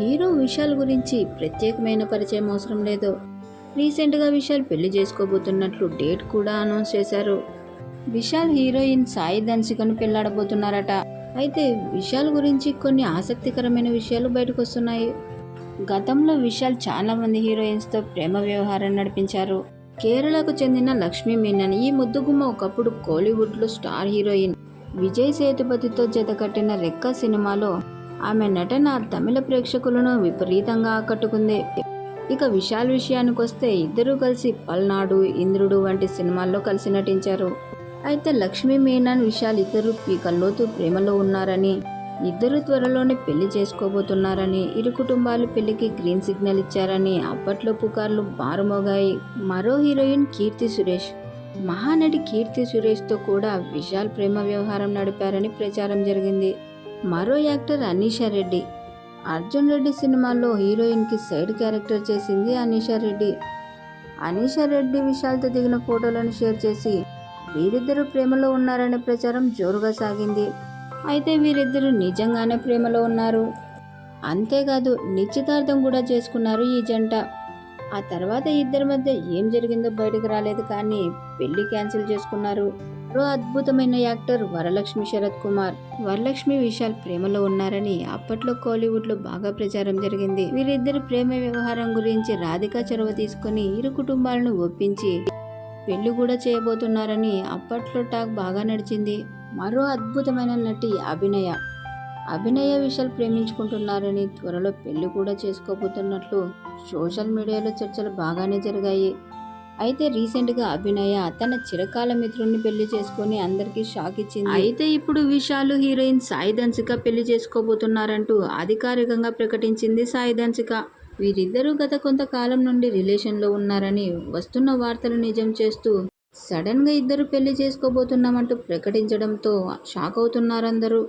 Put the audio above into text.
Hero Vishal గురించి ప్రత్యేకమైన పరిచయం అవసరం లేదు. రీసెంట్గా విశాల్ పెళ్ళి చేసుకోబోతున్నట్లు డేట్ కూడా అనౌన్స్ చేశారు. విశాల్ హీరోయిన్ సాయి ధన్సికను పెళ్ళాడబోతున్నారట. అయితే విశాల్ గురించి కొన్ని ఆసక్తికరమైన విషయాలు బయటకు వస్తున్నాయి గతంలో విశాల్ చాలా మంది హీరోయిన్స్తో ప్రేమ వ్యవహారం నడిపించారు. కేరళకు చెందిన లక్ష్మీ మీనన్ ఈ ముద్దుగుమ్మ ఒకప్పుడు కోలీవుడ్లో స్టార్ హీరోయిన్. విజయ్ సేతుపతితో జతకట్టిన రెక్క సినిమాలో ఆమె నటన తమిళ ప్రేక్షకులను విపరీతంగా ఆకట్టుకుంది. ఇక విశాల్ విషయానికి వస్తే ఇద్దరూ కలిసి పల్నాడు ఇంద్రుడు వంటి సినిమాల్లో కలిసి నటించారు. అయితే లక్ష్మీ మీనాన్ విశాల్ ఇద్దరు పీకల్లోతు ప్రేమలో ఉన్నారని ఇద్దరు త్వరలోనే పెళ్ళి చేసుకోబోతున్నారని ఇరు కుటుంబాలు పెళ్ళికి గ్రీన్ సిగ్నల్ ఇచ్చారని అప్పట్లో పుకార్లు మారుమోగాయి. మరో హీరోయిన్ కీర్తి సురేష్. మహానటి కీర్తి సురేష్తో కూడా విశాల్ ప్రేమ వ్యవహారం నడిపారని ప్రచారం జరిగింది. మరో యాక్టర్ అనీషా రెడ్డి. అర్జున్ రెడ్డి సినిమాలో హీరోయిన్కి సైడ్ క్యారెక్టర్ చేసింది అనీషా రెడ్డి. అనీషా రెడ్డి విశాల్తో దిగిన ఫోటోలను షేర్ చేసి వీరిద్దరూ ప్రేమలో ఉన్నారనే ప్రచారం జోరుగా సాగింది. అయితే వీరిద్దరూ నిజంగానే ప్రేమలో ఉన్నారు. అంతేకాదు నిశ్చితార్థం కూడా చేసుకున్నారు ఈ జంట. ఆ తర్వాత ఇద్దరి మధ్య ఏం జరిగిందో బయటకు రాలేదు కానీ పెళ్ళి క్యాన్సిల్ చేసుకున్నారు. మరో అద్భుతమైన యాక్టర్ వరలక్ష్మి శరత్ కుమార్. వరలక్ష్మి విశాల్ ప్రేమలో ఉన్నారని అప్పట్లో కోలీవుడ్లో బాగా ప్రచారం జరిగింది. వీరిద్దరి ప్రేమ వ్యవహారం గురించి రాధిక చొరవ తీసుకుని ఇరు కుటుంబాలను ఒప్పించి పెళ్ళి కూడా చేయబోతున్నారని అప్పట్లో టాక్ బాగా నడిచింది. మరో అద్భుతమైన నటి అభినయ. అభినయ విశాల్ ప్రేమించుకుంటున్నారని త్వరలో పెళ్ళి కూడా చేసుకోబోతున్నట్లు సోషల్ మీడియాలో చర్చలు బాగానే జరిగాయి. అయితే రీసెంట్గా అభినయ తన చిరకాల మిత్రుడిని పెళ్ళి చేసుకుని అందరికీ షాక్ ఇచ్చింది. అయితే ఇప్పుడు విశాలు హీరోయిన్ సాయి ధన్సిక పెళ్ళి చేసుకోబోతున్నారంటూ అధికారికంగా ప్రకటించింది సాయి ధన్సిక. వీరిద్దరూ గత కొంతకాలం నుండి రిలేషన్లో ఉన్నారని వస్తున్న వార్తలు నిజం చేస్తూ సడన్గా ఇద్దరు పెళ్ళి చేసుకోబోతున్నామంటూ ప్రకటించడంతో షాక్ అవుతున్నారందరూ.